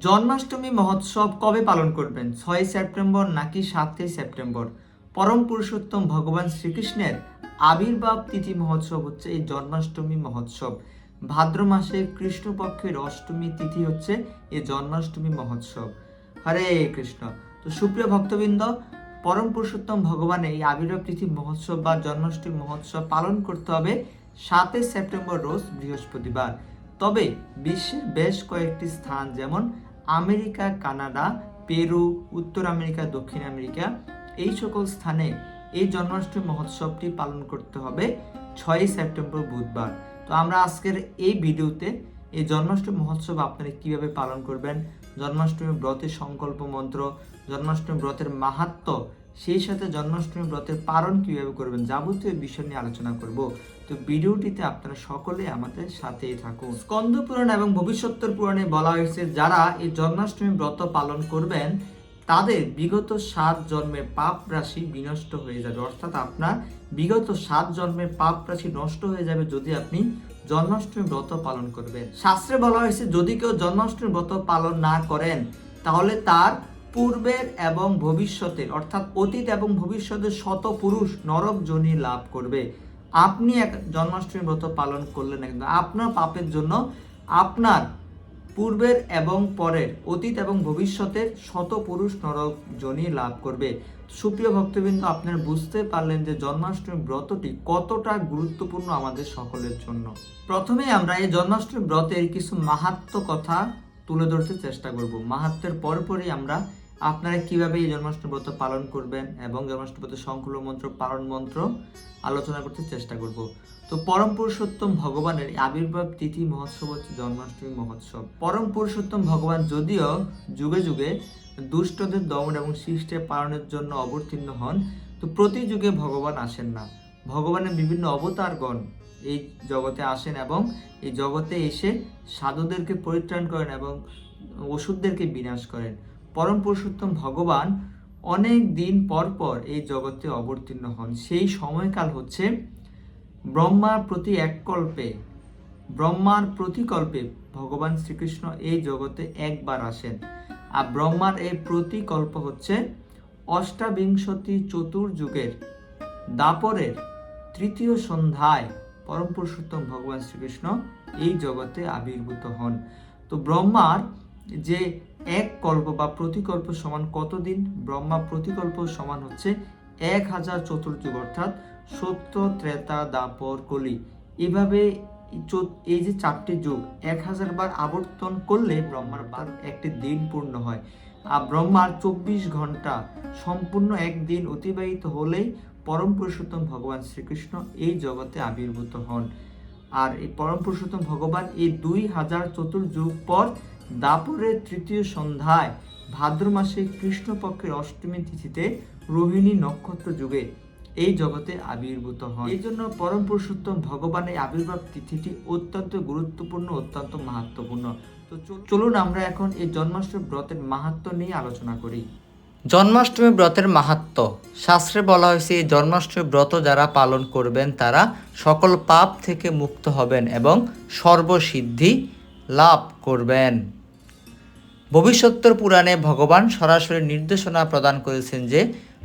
জন্মাষ্টমী মহোৎসব কবে পালন করবেন? ছয় সেপ্টেম্বর নাকি সাতই সেপ্টেম্বর? পরম পুরুষোত্তম ভগবান শ্রীকৃষ্ণের আবির্ভাব তিথি মহোৎসব হচ্ছে এই জন্মাষ্টমী মহোৎসব। ভাদ্র মাসে কৃষ্ণপক্ষের অষ্টমী তিথি হচ্ছে এই জন্মাষ্টমী মহোৎসব। হরে কৃষ্ণ। তো সুপ্রিয় ভক্তবৃন্দ, পরম পুরুষোত্তম ভগবানের এই আবির্ভাব তিথি মহোৎসব বা জন্মাষ্টমী মহোৎসব পালন করতে হবে সাতই সেপ্টেম্বর রোজ বৃহস্পতিবার। তবে বিশ্বের বেশ কয়েকটি স্থান যেমন আমেরিকা, কানাডা, পেরু, উত্তর আমেরিকা, দক্ষিণ আমেরিকা, এই সকল স্থানে এই জন্মাষ্টমী মহোৎসবটি পালন করতে হবে ছয়ই সেপ্টেম্বর বুধবার। তো আমরা আজকের এই ভিডিওতে এই জন্মাষ্টমী মহোৎসব আপনারা কীভাবে পালন করবেন, জন্মাষ্টমী ব্রতের সংকল্প মন্ত্র, জন্মাষ্টমী ব্রতের মাহাত্ম সেই সাথে জন্মাষ্টমী ব্রতের পালন কীভাবে করবেন যাবতীয় বিষয় নিয়ে আলোচনা করব। তো ভিডিওটিতে আপনারা সকলে আমাদের সাথেই থাকুন। স্কন্দ পুরাণ এবং ভবিষ্যত্তর পুরাণে বলা হয়েছে, যারা এই জন্মাষ্টমী ব্রত পালন করবেন, তাদের বিগত সাত জন্মের পাপ রাশি বিনষ্ট হয়ে যাবে। অর্থাৎ আপনার বিগত সাত জন্মের পাপ রাশি নষ্ট হয়ে যাবে যদি আপনি জন্মাষ্টমী ব্রত পালন করবেন। শাস্ত্রে বলা হয়েছে, যদি কেউ জন্মাষ্টমী ব্রত পালন না করেন, তাহলে তার পূর্বের এবং ভবিষ্যতের, অর্থাৎ অতীত এবং ভবিষ্যতের শত পুরুষ নরক জনি লাভ করবে। আপনি এক জন্মাষ্টমী ব্রত পালন করলেন একদম আপনার পাপের জন্য আপনার পূর্বের এবং পরের, অতীত এবং ভবিষ্যতের শত পুরুষ নরক জনি লাভ করবে। সুপ্রিয় ভক্তবৃন্দ, আপনারা বুঝতে পারলেন যে জন্মাষ্টমী ব্রতটি কতটা গুরুত্বপূর্ণ আমাদের সকলের জন্য। প্রথমে আমরা এই জন্মাষ্টমী ব্রতের কিছু মাহাত্ম কথা তুলে ধরতে চেষ্টা করব। মাহাত্মের পরপরই আমরা আপনারা কীভাবে এই জন্মাষ্টমী ব্রত পালন করবেন এবং জন্মাষ্টমী ব্রতের সংকুল মন্ত্র, পালন মন্ত্র আলোচনা করতে চেষ্টা করব। তো পরম পুরুষোত্তম ভগবানের আবির্ভাব তিথি মহোৎসব হচ্ছে জন্মাষ্টমী মহোৎসব। পরম পুরুষোত্তম ভগবান যদিও যুগে যুগে দুষ্টদের দমন এবং সৃষ্টি পালনের জন্য অবতীর্ণ হন, তো প্রতি যুগে ভগবান আসেন না। ভগবানের বিভিন্ন অবতারগণ এই জগতে আসেন এবং এই জগতে এসে সাধুদেরকে পরিত্রাণ করেন এবং ওষুধদেরকে বিনাশ করেন। পরম পুরুষোত্তম ভগবান অনেক দিন পর পর এই জগতে অবতীর্ণ হন। সেই সময়কাল হচ্ছে ব্রহ্মার প্রতি এক কল্পে ব্রহ্মার প্রতিকল্পে ভগবান শ্রীকৃষ্ণ এই জগতে একবার আসেন। আর ব্রহ্মার এই প্রতিকল্প হচ্ছে অষ্টাবিংশতি চতুর্যুগের দাপরের তৃতীয় সন্ধ্যায় পরম পুরুষোত্তম ভগবান শ্রীকৃষ্ণ এই জগতে আবির্ভূত হন। তো ব্রহ্মার যে এক কল্প বা প্রতিকল্প সমান কতদিন? ব্রহ্মা প্রতিকল্প সমান হচ্ছে এক হাজার চতুর্যুগ, অর্থাৎ সত্য, ত্রেতা, দাপর, কলি। এভাবে এই যে চারটি যুগ, এক হাজার বার আবর্তন করলে ব্রহ্মার বার একটি দিন পূর্ণ হয়। আর ব্রহ্মার চব্বিশ ঘণ্টা সম্পূর্ণ একদিন অতিবাহিত হলেই পরম পুরুষোত্তম ভগবান শ্রীকৃষ্ণ এই জগতে আবির্ভূত হন। আর এই পরম পুরুষোত্তম ভগবান এই দুই হাজার চতুর্যুগ পর দাপরের তৃতীয় সন্ধ্যায় ভাদ্র মাসে কৃষ্ণপক্ষের অষ্টমী তিথিতে রোহিণী নক্ষত্র যুগে এই জগতে আবির্ভূত হন এই জন্য পরম পুরুষোত্তম ভগবানের আবির্ভাব তিথিটি অত্যন্ত গুরুত্বপূর্ণ, অত্যন্ত মাহাত্মপূর্ণ তো চলুন আমরা এখন এই জন্মাষ্টমী ব্রতের মাহাত্ম নিয়ে আলোচনা করি। জন্মাষ্টমী ব্রতের মাহাত্ম শাস্ত্রে বলা হয়েছে, এই জন্মাষ্টমী ব্রত যারা পালন করবেন তারা সকল পাপ থেকে মুক্ত হবেন এবং সর্বসিদ্ধি লাভ করবেন। ভবিষ্যত্তর পুরাণে ভগবান সরাসরি নির্দেশনা প্রদান করেছেন যে,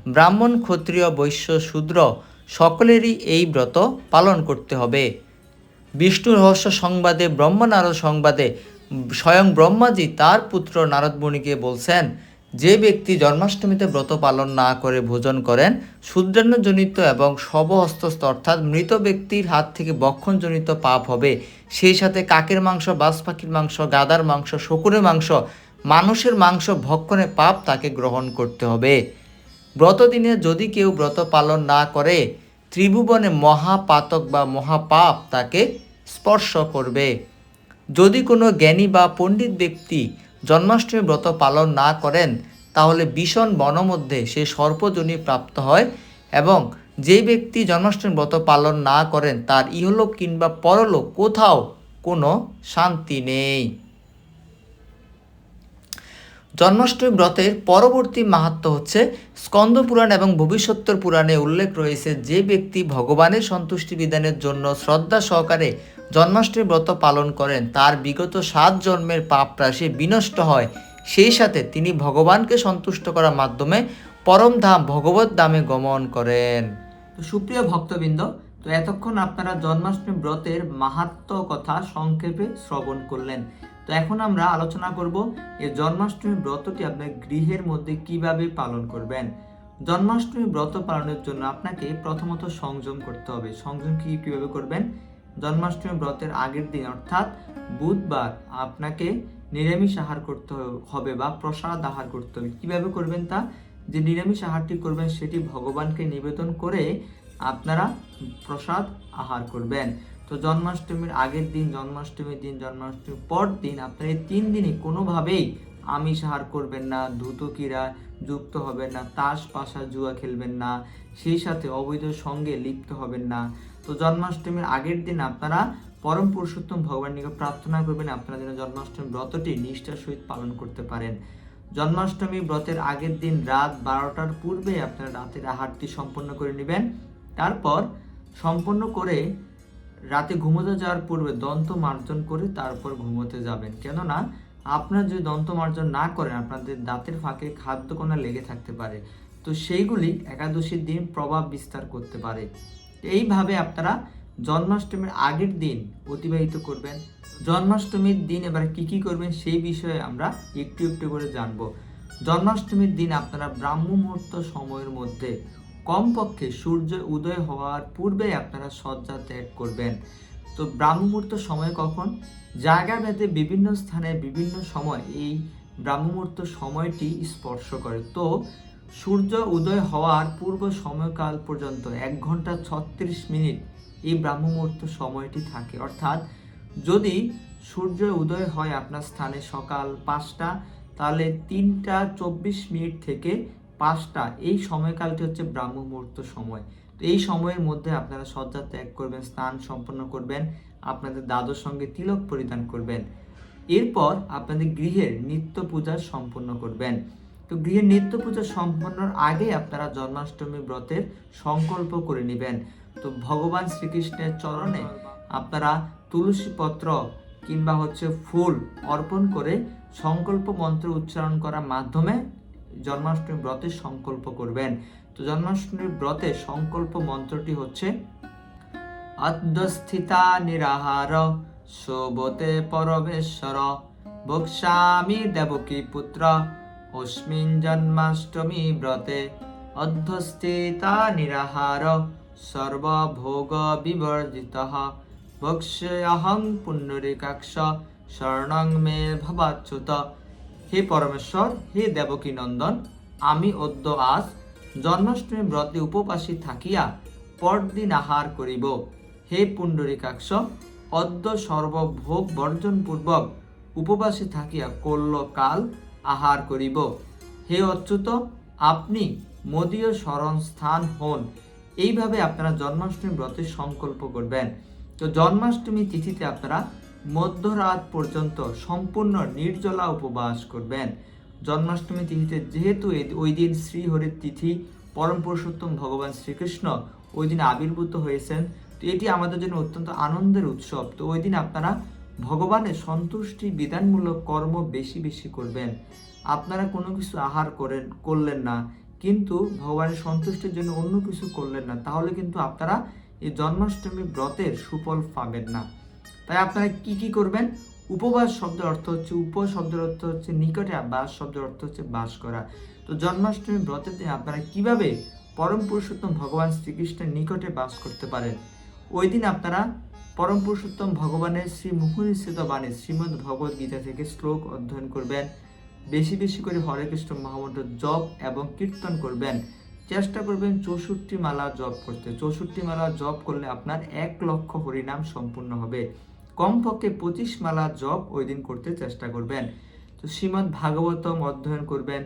ব্রাহ্মণ ক্ষত্রিয় বৈশ্য শূদ্র সকলেরই এই ব্রত পালন করতে হবে। বিষ্ণু রহস্য সংবাদে, ব্রহ্মনারদ সংবাদে স্বয়ং ব্রহ্মাজি তার পুত্র নারদমণিকে বলছেন যে ব্যক্তি জন্মাষ্টমীতে ব্রত পালন না করে ভোজন করেন, শূদ্রান্নজনিত এবং শবহস্তস্থ অর্থাৎ মৃত ব্যক্তির হাত থেকে বক্ষণজনিত পাপ হবে। সেই সাথে কাকের মাংস বাজ পাখির মাংস, গাদার মাংস শকুরের মাংস, মানুষের মাংস ভক্ষণে পাপ তাকে গ্রহণ করতে হবে। ব্রতদিনে যদি কেউ ব্রত পালন না করে, ত্রিভুবনে মহাপাতক বা মহাপাপ তাকে স্পর্শ করবে। যদি কোনো জ্ঞানী বা পণ্ডিত ব্যক্তি জন্মাষ্টমী ব্রত পালন না করেন তাহলে ভীষণ বনমধ্যে সে সর্পজনী প্রাপ্ত হয় এবং যে ব্যক্তি জন্মাষ্টমী ব্রত পালন না করেন, তার ইহলোক কিংবা পরলোক কোথাও কোনো শান্তি নেই। জন্মাষ্টমী ব্রতের পরবর্তী মাহাত্ম হচ্ছে স্কন্দ পুরাণ এবং ভবিষ্যত্তর পুরাণে উল্লেখ রয়েছে যে ব্যক্তি ভগবানের সন্তুষ্টি বিধানের জন্য শ্রদ্ধা সহকারে জন্মাষ্টমী ব্রত পালন করেন, তার বিগত সাত জন্মের পাপ রাশি বিনষ্ট হয়। সেই সাথে তিনি ভগবানকে সন্তুষ্ট করার মাধ্যমে পরম ধাম ভগবত ধামে গমন করেন। তো সুপ্রিয় ভক্তবৃন্দ, তো এতক্ষণ আপনারা জন্মাষ্টমী ব্রতের মাহাত্ম কথা সংক্ষেপে শ্রবণ করলেন। তো এখন আমরা আলোচনা করব এই জন্মাষ্টমী ব্রতটি আপনার গৃহের মধ্যে কীভাবে পালন করবেন। জন্মাষ্টমী ব্রত পালনের জন্য আপনাকে প্রথমত সংযম করতে হবে। সংযম কি কীভাবে করবেন? জন্মাষ্টমী ব্রতের আগের দিন, অর্থাৎ বুধবার, আপনাকে নিরামিষ আহার করতে হবে বা প্রসাদ আহার করতে হবে। কীভাবে করবেন তা? যে নিরামিষ আহারটি করবেন, সেটি ভগবানকে নিবেদন করে আপনারা প্রসাদ আহার করবেন। তো জন্মাষ্টমীর আগের দিন, জন্মাষ্টমীর দিন, জন্মাষ্টমীর পর দিন আপনারা এই তিন দিনই কোনোভাবেই আমিষ আহার করবেন না ধুতকিরা যুক্ত হবেন না, তাস, পাশা, জুয়া খেলবেন না, সেই সাথে অবৈধ সঙ্গে লিপ্ত হবেন না। তো জন্মাষ্টমীর আগের দিন আপনারা পরম পুরুষোত্তম ভগবান নিকট প্রার্থনা করবেন, আপনারা যেন জন্মাষ্টমী ব্রতটি নিষ্ঠার সহিত পালন করতে পারেন। জন্মাষ্টমী ব্রতের আগের দিন রাত বারোটার পূর্বে আপনারা রাতের আহারটি সম্পন্ন করে নেবেন। তারপর সম্পন্ন করে রাতে ঘুমোতে যাওয়ার পূর্বে দন্ত মার্জন করে তারপর ঘুমোতে যাবেন। কেননা, আপনারা যদি দন্ত মার্জন না করেন, আপনাদের দাঁতের ফাঁকে খাদ্যকণা লেগে থাকতে পারে। তো সেইগুলি একাদশীর দিন প্রভাব বিস্তার করতে পারে। এইভাবে আপনারা জন্মাষ্টমীর আগের দিন অতিবাহিত করবেন। জন্মাষ্টমীর দিন এবার কি কি করবেন সেই বিষয়ে আমরা একটু একটু করে জানব। জন্মাষ্টমীর দিন আপনারা ব্রাহ্ম মুহূর্ত সময়ের মধ্যে কমপক্ষে সূর্য উদয় হওয়ার পূর্বেই আপনারা শয্যা ত্যাগ করবেন। তো ব্রাহ্ম মুহূর্ত সময় কখন? জায়গা ভেদে বিভিন্ন স্থানে বিভিন্ন সময় এই ব্রাহ্ম মুহূর্ত সময়টি স্পর্শ করে। তো সূর্য উদয় হওয়ার পূর্ব সময়কাল পর্যন্ত এক ঘণ্টা ছত্রিশ মিনিট এই ব্রাহ্ম মুহূর্ত সময়টি থাকে। অর্থাৎ যদি সূর্য উদয় হয় আপনার স্থানে সকাল পাঁচটা, তাহলে তিনটা চব্বিশ মিনিট থেকে পাঁচটা। এই সময়কালটি হচ্ছে ব্রাহ্ম মুহূর্ত সময়। তো এই সময়ের মধ্যে আপনারা শয্যা ত্যাগ করবেন, স্নান সম্পন্ন করবেন, আপনাদের দাদুর সঙ্গে তিলক পরিধান করবেন। এরপর আপনাদের গৃহের নিত্য পূজা সম্পন্ন করবেন। তো গৃহের নিত্য পূজা সম্পন্নর আগে আপনারা জন্মাষ্টমী ব্রতের সংকল্প করে নেবেন। তো ভগবান শ্রীকৃষ্ণের চরণে আপনারা তুলসী পত্র কিংবা হচ্ছে ফুল অর্পণ করে সংকল্প মন্ত্র উচ্চারণ করার মাধ্যমে জন্মাষ্টমী ব্রতের সংকল্প করবেন। তো জন্মাষ্টমীর ব্রতের সংকল্প মন্ত্রটি হচ্ছে, অধ্যস্থিতা নিরাহার, শোভতে পরমেশ্বর বক্সামি দেবকী পুত্র, অস্মিন জন্মাষ্টমী ব্রতে অধ্যস্থিতা নিরাহার সর্বভোগ বিবর্জিত বক্ষ্যহং পুণ্যরিকাক্ষ শরণং মে ভবাচ্যুত হে পরমেশ্বর, হে দেবকী নন্দন, আমি অদ্য আজ জন্মাষ্টমী ব্রতে উপবাসী থাকিয়া পরদিন আহার করিব। হে পুণ্ডরিকাক্ষ, অদ্য সর্বভোগ বর্জন পূর্বক উপবাসে থাকিয়া কল্ল কাল আহার করিব। হে অচ্যুত, আপনি মদীয় শরণ স্থান হন। এইভাবে আপনারা জন্মাষ্টমী ব্রতের সংকল্প করবেন। তো জন্মাষ্টমী তিথিতে আপনারা মধ্যরাত পর্যন্ত সম্পূর্ণ নির্জলা উপবাস করবেন। জন্মাষ্টমী তিথিতে যেহেতু ওই দিন শ্রীহরির তিথি, পরম পুরুষোত্তম ভগবান শ্রীকৃষ্ণ ওই দিন আবির্ভূত হয়েছেন, তো এটি আমাদের জন্য অত্যন্ত আনন্দের উৎসব। তো ওই দিন আপনারা ভগবানের সন্তুষ্টি বিধানমূলক কর্ম বেশি বেশি করবেন। আপনারা কোনো কিছু আহার করেন, করলেন না। কিন্তু ভগবানের সন্তুষ্টির জন্য অন্য কিছু করলেন না, তাহলে কিন্তু আপনারা এই জন্মাষ্টমী ব্রতের সুফল পাবেন না। তাই আপনারা কি কি করবেন? উপবাস শব্দের অর্থ হচ্ছে উপ শব্দের অর্থ হচ্ছে নিকটে আর বাস শব্দের অর্থ হচ্ছে বাস করা। তো জন্মাষ্টমী ব্রতেতে আপনারা কীভাবে পরম পুরুষোত্তম ভগবান শ্রীকৃষ্ণের নিকটে বাস করতে পারেন? ওই দিন আপনারা পরম পুরুষোত্তম ভগবানের শ্রী মুখনিশ্চিত বাণী, শ্রীমদ্ ভগবদ গীতা থেকে শ্লোক অধ্যয়ন করবেন। বেশি বেশি করে হরে কৃষ্ণ মহামন্ত্র জপ এবং কীর্তন করবেন। চেষ্টা করবেন চৌষট্টি মালা জপ করতে। চৌষট্টি মালা জপ করলে আপনার এক লক্ষ হরিনাম সম্পূর্ণ হবে। কমপক্ষে পঁচিশ মালা জপ ওই দিন করতে চেষ্টা করবেন। তো শ্রীমদ্ ভাগবতম অধ্যয়ন করবেন।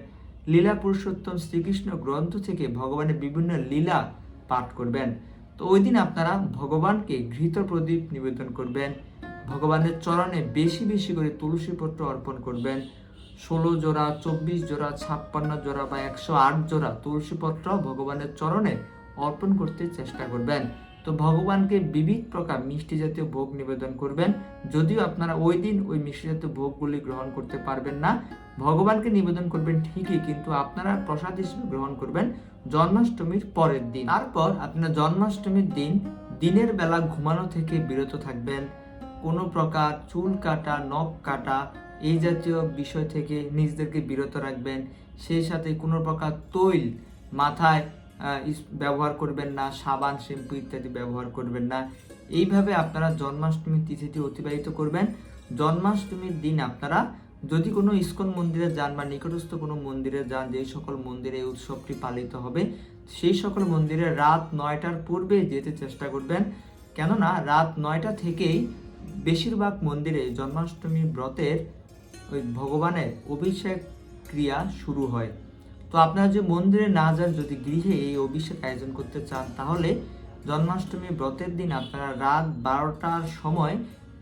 লীলা পুরুষোত্তম শ্রীকৃষ্ণ গ্রন্থ থেকে ভগবানের বিভিন্ন লীলা পাঠ করবেন। তো ওই দিন আপনারা ভগবানকে ঘৃত প্রদীপ নিবেদন করবেন। ভগবানের চরণে বেশি বেশি করে তুলসী পত্র অর্পণ করবেন। ষোলো জোড়া, চব্বিশ জোড়া, ছাপ্পান্ন জোড়া বা একশো আট জোড়া তুলসীপত্র ভগবানের চরণে অর্পণ করতে চেষ্টা করবেন। তো ভগবানকে বিবিধ প্রকার মিষ্টি জাতীয় ভোগ নিবেদন করবেন। যদিও আপনারা ওই দিন ওই মিষ্টি জাতীয় ভোগগুলি গ্রহণ করতে পারবেন না। ভগবানকে নিবেদন করবেন ঠিকই, কিন্তু আপনারা প্রসাদ হিসেবে গ্রহণ করবেন জন্মাষ্টমীর পরের দিন। তারপর আপনারা জন্মাষ্টমীর দিন দিনের বেলা ঘুমানো থেকে বিরত থাকবেন। কোনো প্রকার চুল কাটা, নখ কাটা এই জাতীয় বিষয় থেকে নিজেদেরকে বিরত রাখবেন। সেই সাথে কোনো প্রকার তৈল মাথায় ব্যবহার করবেন না, সাবান, শ্যাম্পু ইত্যাদি ব্যবহার করবেন না। এইভাবে আপনারা জন্মাষ্টমীর তিথিটি অতিবাহিত করবেন। জন্মাষ্টমীর দিন আপনারা যদি কোনো ইস্কন মন্দিরে যান বা নিকটস্থ কোনো মন্দিরে যান, যেই সকল মন্দিরে এই উৎসবটি পালিত হবে, সেই সকল মন্দিরে রাত নয়টার পূর্বে যেতে চেষ্টা করবেন। কেননা রাত নয়টা থেকেই বেশিরভাগ মন্দিরে জন্মাষ্টমী ব্রতের ওই ভগবানের অভিষেক ক্রিয়া শুরু হয়। তো আপনারা যে মন্দিরে না যান, যদি গৃহে এই অভিষেক আয়োজন করতে চান, তাহলে জন্মাষ্টমী ব্রতের দিন আপনারা রাত বারোটার সময়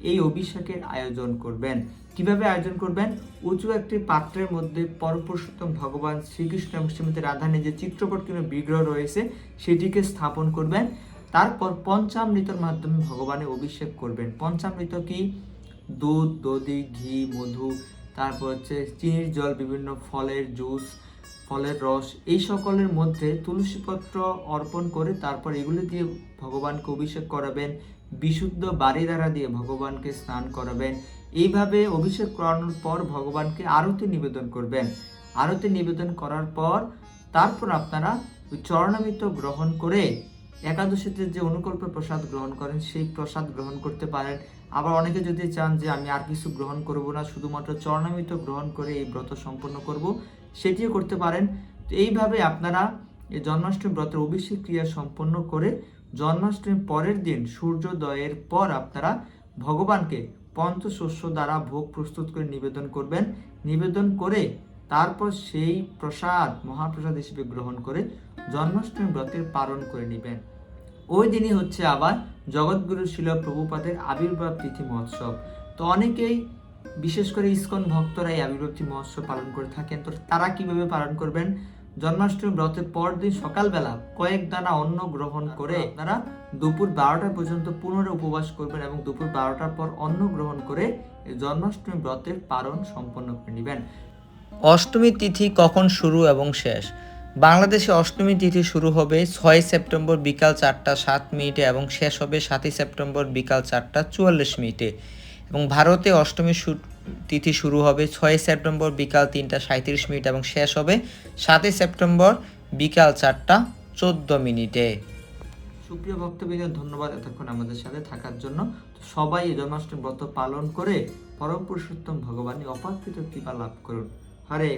এই অভিষেকের আয়োজন করবেন। কীভাবে আয়োজন করবেন? উঁচু একটি পাত্রের মধ্যে পরপুরুষোত্তম ভগবান শ্রীকৃষ্ণ এবং শ্রীমতী রাধানের যে চিত্রপট কিংবা বিগ্রহ রয়েছে, সেটিকে স্থাপন করবেন। তারপর পঞ্চামৃতর মাধ্যমে ভগবানের অভিষেক করবেন। পঞ্চামৃত কি? দুধ, দধি, ঘি, মধু তারপর হচ্ছে চিনির জল, বিভিন্ন ফলের জুস, ফলের রস, এই সকলের মধ্যে তুলসীপত্র অর্পণ করে তারপর এগুলি দিয়ে ভগবানকে অভিষেক করাবেন, বিশুদ্ধ বাড়ি দ্বারা দিয়ে ভগবানকে স্নান করাবেন। এইভাবে অভিষেক করানোর পর ভগবানকে আরতি নিবেদন করবেন। আরতি নিবেদন করার পর তারপর আপনারা চরণামৃত গ্রহণ করে একাদশীতে যে অনুকল্প প্রসাদ গ্রহণ করেন, সেই প্রসাদ গ্রহণ করতে পারেন। আবার অনেকে যদি চান যে আমি আর কিছু গ্রহণ করব না, শুধুমাত্র চরণামৃত গ্রহণ করে এই ব্রত সম্পন্ন করব, সেটিও করতে পারেন। তো এইভাবে আপনারা এই জন্মাষ্টমী ব্রতের অভিষেক ক্রিয়া সম্পন্ন করে জন্মাষ্টমীর পরের দিন সূর্যোদয়ের পর আপনারা ভগবানকে পঞ্চশস্য দ্বারা ভোগ প্রস্তুত করে নিবেদন করবেন। নিবেদন করে তারপর সেই প্রসাদ, মহাপ্রসাদ হিসেবে গ্রহণ করে জন্মাষ্টমী ব্রতের পালন করে নেবেন। ওই দিনই হচ্ছে আবার জগৎগুরু শিল প্রভুপাদের আবির্ভাব তিথি মহোৎসব। তো অনেকেই, বিশেষ করে ইস্কন ভক্তরা এই আবির্ভাব তিথি মহোৎসব পালন করে থাকেন। তো তারা কীভাবে পালন করবেন? জন্মাষ্টমী ব্রতের পরদিন সকালবেলা কয়েক দানা অন্ন গ্রহণ করে আপনারা দুপুর বারোটা পর্যন্ত পুনরায় উপবাস করবেন এবং দুপুর বারোটার পর অন্ন গ্রহণ করে জন্মাষ্টমী ব্রতের পালন সম্পন্ন করে নেবেন। অষ্টমী তিথি কখন শুরু এবং শেষ? বাংলাদেশে অষ্টমী তিথি শুরু হবে ছয় সেপ্টেম্বর বিকাল চারটা সাত মিনিটে এবং শেষ হবে সাতই সেপ্টেম্বর বিকাল চারটা চুয়াল্লিশ মিনিটে। এবং ভারতে অষ্টমী তিথি শুরু হবে ছয় সেপ্টেম্বর বিকাল তিনটা সাঁত্রিশ মিনিট এবং শেষ হবে সাতই সেপ্টেম্বর বিকাল চারটা চোদ্দ মিনিটে। সুপ্রিয় ভক্তবৃন্দ, ধন্যবাদ এতক্ষণ আমাদের সাথে থাকার জন্য। সবাই এই জন্মাষ্টমী ব্রত পালন করে পরম পুরুষোত্তম ভগবানের অপাকৃত কৃপা লাভ করুন। হরে